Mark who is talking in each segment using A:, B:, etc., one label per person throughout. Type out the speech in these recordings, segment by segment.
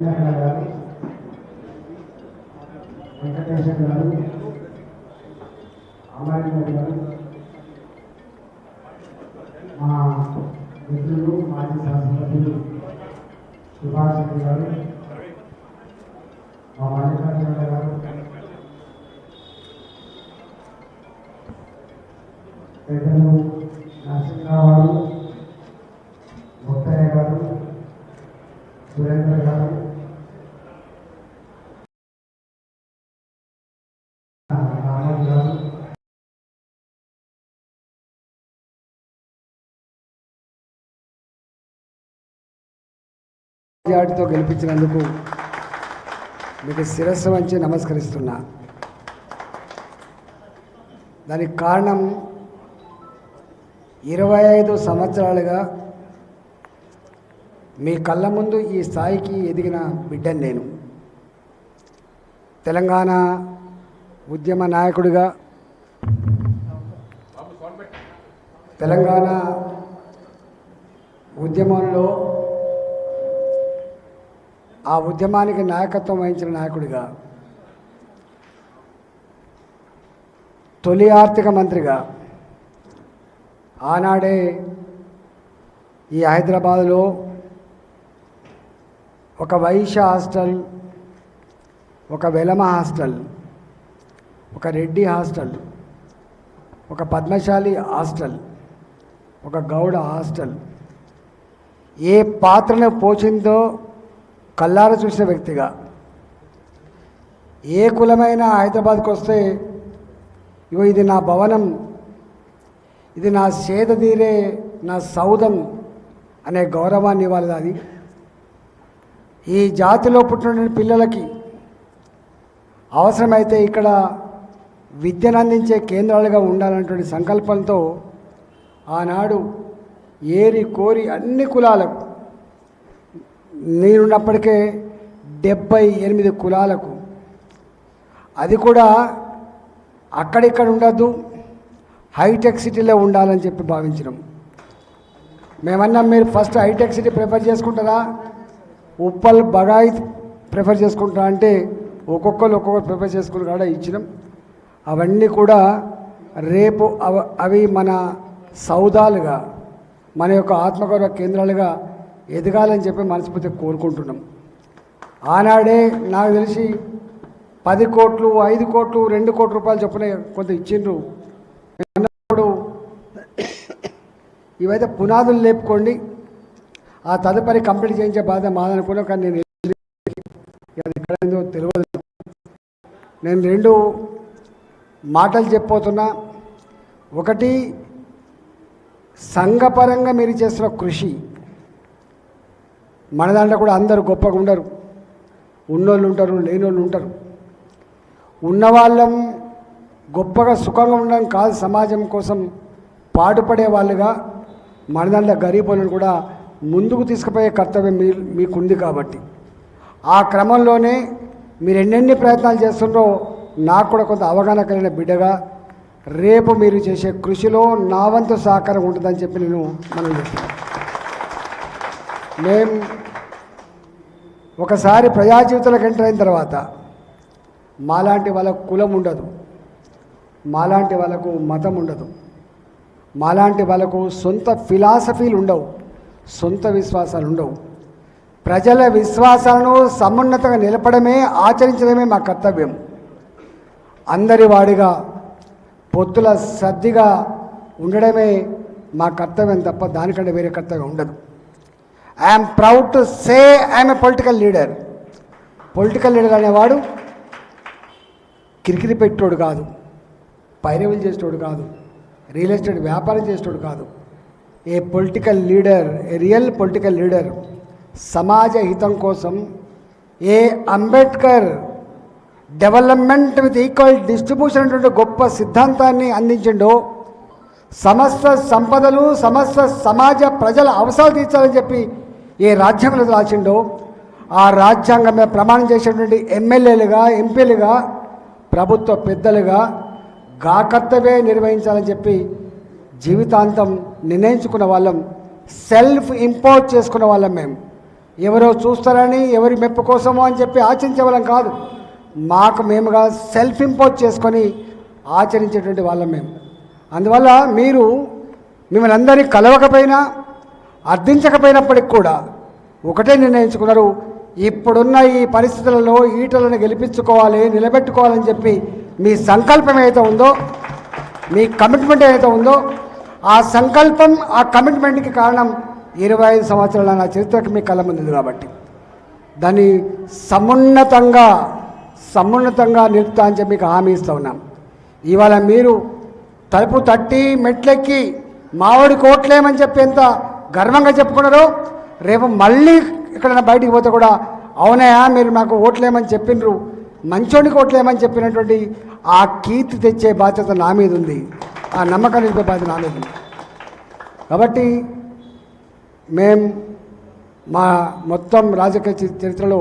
A: వెంకయ్య గారు వెంకటేశ్వర గారు అమరేంద్ర గారు మా మిత్రులు మాజీ శాసనసభ్యులు సుభాష్ రెడ్డి గారు మా మల్లికార్జున గారు పెద్దలు
B: మెజార్టీతో గెలిపించినందుకు మీకు శిరస్సు వంచి నమస్కరిస్తున్నా. దానికి కారణం ఇరవై ఐదు సంవత్సరాలుగా మీ కళ్ళ ముందు ఈ స్థాయికి ఎదిగిన బిడ్డను నేను. తెలంగాణ ఉద్యమ నాయకుడిగా తెలంగాణ ఉద్యమంలో ఆ ఉద్యమానికి నాయకత్వం వహించిన నాయకుడిగా తొలి ఆర్థిక మంత్రిగా ఆనాడే ఈ హైదరాబాదులో ఒక వైశ్య హాస్టల్ ఒక వెలమ హాస్టల్ ఒక రెడ్డి హాస్టల్ ఒక పద్మశాలి హాస్టల్ ఒక గౌడ హాస్టల్ ఏ పాత్రను పోషిందో కల్లార చూసిన వ్యక్తిగా. ఏ కులమైన హైదరాబాద్కి వస్తే ఇగో ఇది నా భవనం ఇది నా సేద తీరే నా సౌధం అనే గౌరవాన్ని ఇవ్వాలి అది. ఈ జాతిలో పుట్టినటువంటి పిల్లలకి అవసరమైతే ఇక్కడ విద్యను అందించే కేంద్రాలుగా ఉండాలన్నటువంటి సంకల్పంతో ఆనాడు ఏరి కోరి అన్ని కులాలకు నేనున్నప్పటికే డెబ్బై ఎనిమిది కులాలకు. అది కూడా అక్కడిక్కడ ఉండద్దు హైటెక్ సిటీలో ఉండాలని చెప్పి భావించినాం. మేమన్నా మీరు ఫస్ట్ హైటెక్ సిటీ ప్రిఫర్ చేసుకుంటారా? ఉప్పల్ బగాయి ప్రిఫర్ చేసుకుంటారా అంటే ఒక్కొక్కరు ఒక్కొక్కరు ప్రిఫర్ చేసుకుని కూడా ఇచ్చినాం. అవన్నీ కూడా రేపు అవ అవి మన సౌదాలుగా మన యొక్క ఆత్మగౌరవ కేంద్రాలుగా ఎదగాలని చెప్పి మనస్ఫూర్తిగా కోరుకుంటున్నాం. ఆనాడే నాకు తెలిసి పది కోట్లు ఐదు కోట్లు రెండు కోట్ల రూపాయలు చొప్పున కొంత ఇచ్చిండ్రు. అన్నప్పుడు ఇవైతే పునాదులు లేపుకోండి. ఆ తదుపరి కంప్లీట్ చేయించే బాధ మాదనుకున్నా కానీ నేను అది ఎక్కడైందో తెలియదు. నేను రెండు మాటలు చెప్పబోతున్నా. ఒకటి సంఘపరంగా మీరు చేసిన కృషి. మన దాంట్లో కూడా అందరూ గొప్పగా ఉండరు. ఉన్నోళ్ళు ఉంటారు లేనోళ్ళు ఉంటారు. ఉన్నవాళ్ళం గొప్పగా సుఖంగా ఉండడం కాదు సమాజం కోసం పాటుపడే వాళ్ళుగా మన దాంట్లో గరీబులను కూడా ముందుకు తీసుకుపోయే కర్తవ్యం మీ మీకుంది కాబట్టి. ఆ క్రమంలోనే మీరు ఎన్నెన్ని ప్రయత్నాలు చేస్తుండ్రో నాకు కూడా కొంత అవగాహన కలిగిన బిడ్డగా రేపు మీరు చేసే కృషిలో నా వంతు సహకారం ఉంటుందని చెప్పి నేను మనం చేస్తాను మేము ఒకసారి ప్రజా జీవితంలోకి ఎంటర్ అయిన తర్వాత మాలాంటి వాళ్ళకు కులం ఉండదు. మాలాంటి వాళ్ళకు మతం ఉండదు. మాలాంటి వాళ్ళకు సొంత ఫిలాసఫీలు ఉండవు. సొంత విశ్వాసాలు ఉండవు. ప్రజల విశ్వాసాలను సమున్నతంగా నిలపడమే ఆచరించడమే మా కర్తవ్యం. అందరి వాడిగా పొత్తుల సర్దిగా ఉండడమే మా కర్తవ్యం తప్ప దానికంటే వేరే కర్తవ్యం ఉండదు. I'm proud to say I'm a political leader political leader అనేవాడు కిరికిరి పెట్టోడు కాదు పైరవులు చేసేటోడు కాదు రియల్ ఎస్టేట్ వ్యాపారం చేసేటోడు కాదు. A political leader a real political leader సమాజ హితం కోసం a Ambedkar development with equal distribution అనేటువంటి గొప్ప సిద్ధాంతాన్ని అందించిండో సమస్త సంపదలు సమస్త సమాజ ప్రజల అవసరాలు తీర్చాలని చెప్పి ఏ రాజ్యాంగంలో రాసిండో ఆ రాజ్యాంగం మీద ప్రమాణం చేసేటువంటి ఎమ్మెల్యేలుగా ఎంపీలుగా ప్రభుత్వ పెద్దలుగా గా కర్తవ్యే నిర్వహించాలని చెప్పి జీవితాంతం నిర్ణయించుకున్న వాళ్ళం సెల్ఫ్ ఇంపోజ్ చేసుకున్న వాళ్ళం మేము ఎవరో చూస్తారని ఎవరి మెప్పు కోసమో అని చెప్పి ఆచరించే వాళ్ళం కాదు. మాకు మేముగా సెల్ఫ్ ఇంపోజ్ చేసుకొని ఆచరించేటువంటి వాళ్ళం మేము అందువల్ల మీరు మిమ్మల్ని అందరినీ కలవకపోయినా అర్థించకపోయినప్పటికి కూడా ఒకటే నిర్ణయించుకున్నారు ఇప్పుడున్న ఈ పరిస్థితులలో ఈటలను గెలిపించుకోవాలి నిలబెట్టుకోవాలని చెప్పి మీ సంకల్పం ఏదైతే ఉందో మీ కమిట్మెంట్ ఏదైతే ఉందో ఆ సంకల్పం ఆ కమిట్మెంట్కి కారణం ఇరవై ఐదు సంవత్సరాల నా చరిత్రకు మీ కళ్ళ ముందు కాబట్టి. దాన్ని సమున్నతంగా సమున్నతంగా నిలుపుతా అని చెప్పి మీకు హామీ ఇస్తూ ఉన్నాం. ఇవాళ మీరు తలుపు తట్టి మెట్లెక్కి మావిడి కోట్లేమని చెప్పి ఎంత గర్వంగా చెప్పుకున్నారు. రేపు మళ్ళీ ఎక్కడైనా బయటికి పోతే కూడా అవునయా మీరు మాకు ఓట్లేమని చెప్పిండ్రు మంచోడికి ఓట్లేమని చెప్పినటువంటి ఆ కీర్తి తెచ్చే బాధ్యత నా మీద ఉంది. ఆ నమ్మకం నిలిపే బాధ్యత నా మీద ఉంది. కాబట్టి మేం మా మొత్తం రాజకీయ చరిత్రలో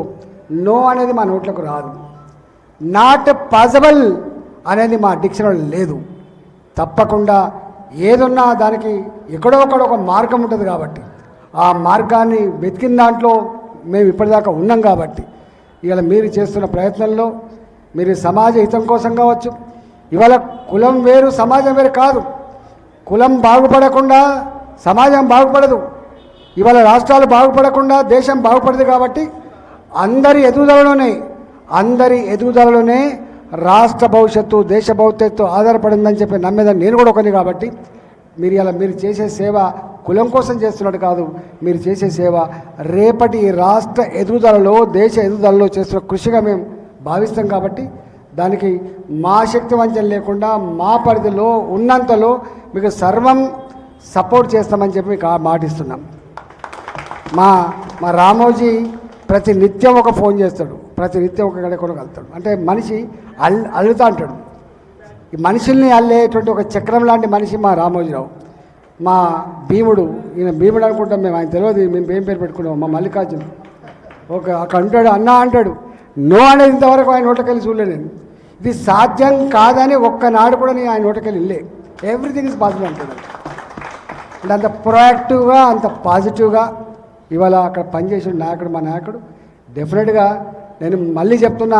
B: నో అనేది మా నోట్లకు రాదు. నాట్ పాసిబుల్ అనేది మా డిక్షనరీలో లేదు. తప్పకుండా ఏదున్నా దానికి ఎక్కడో ఒకడో ఒక మార్గం ఉంటుంది కాబట్టి. ఆ మార్గాన్ని వెతికిన దాంట్లో మేము ఇప్పటిదాకా ఉన్నాం కాబట్టి. ఇవాళ మీరు చేస్తున్న ప్రయత్నంలో మీరు సమాజ హితం కోసం కావచ్చు ఇవాళ కులం వేరు సమాజం వేరు కాదు. కులం బాగుపడకుండా సమాజం బాగుపడదు. ఇవాళ రాష్ట్రాలు బాగుపడకుండా దేశం బాగుపడదు కాబట్టి అందరి ఎదుగుదలలోనే అందరి ఎదుగుదలలోనే రాష్ట్ర భవిష్యత్తు దేశ భవిష్యత్తు ఆధారపడిందని చెప్పి నమ్మేదని నేను కూడా ఒకని కాబట్టి మీరు ఇలా మీరు చేసే సేవ కులం కోసం చేస్తున్నట్టు కాదు. మీరు చేసే సేవ రేపటి రాష్ట్ర ఎదుగుదలలో దేశ ఎదుగుదలలో చేస్తున్న కృషిగా మేము భావిస్తాం కాబట్టి దానికి మా శక్తి వంచన లేకుండా మా పరిధిలో ఉన్నంతలో మీకు సర్వం సపోర్ట్ చేస్తామని చెప్పి మీకు మాటిస్తున్నాం మా మా రామోజీ ప్రతి నిత్యం ఒక ఫోన్ చేస్తాడు. ప్రతి నిత్యం ఒక గడ కూడా కలుతాడు అంటే మనిషి అల్ అల్లుతా అంటాడు. ఈ మనుషుల్ని అల్లేటువంటి ఒక చక్రం లాంటి మనిషి మా రామోజీరావు. మా భీముడు ఈయన భీముడు అనుకుంటాం మేము ఆయన తెలియదు మేము ఏం పేరు పెట్టుకున్నాం మా మల్లికార్జున. ఒక అక్కడ అంటాడు అన్నా అంటాడు. నో అనేది ఇంతవరకు ఆయన నోటకెళ్ళి చూడలేదు నేను. ఇది సాధ్యం కాదని ఒక్కనాడు కూడా నేను ఆయన నోటకెళ్ళి వెళ్ళే ఎవ్రీథింగ్ ఇస్ పాసిబుల్ అంటాడు అంటే అంత ప్రొయాక్టివ్గా అంత పాజిటివ్గా ఇవాళ అక్కడ పనిచేసిన నాయకుడు మా నాయకుడు డెఫినెట్గా నేను మళ్ళీ చెప్తున్నా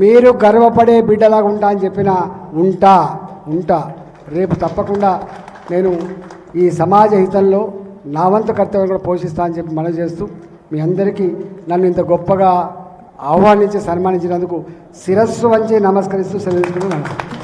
B: మీరు గర్వపడే బిడ్డలాగా ఉంటా అని చెప్పిన ఉంటా ఉంటా. రేపు తప్పకుండా నేను ఈ సమాజ హితంలో నా వంతు కర్తవ్యం కూడా పోషిస్తా అని చెప్పి మనం చేస్తూ మీ అందరికీ నన్ను ఇంత గొప్పగా ఆహ్వానించి సన్మానించినందుకు శిరస్సు వంచి నమస్కరిస్తూ సెలవు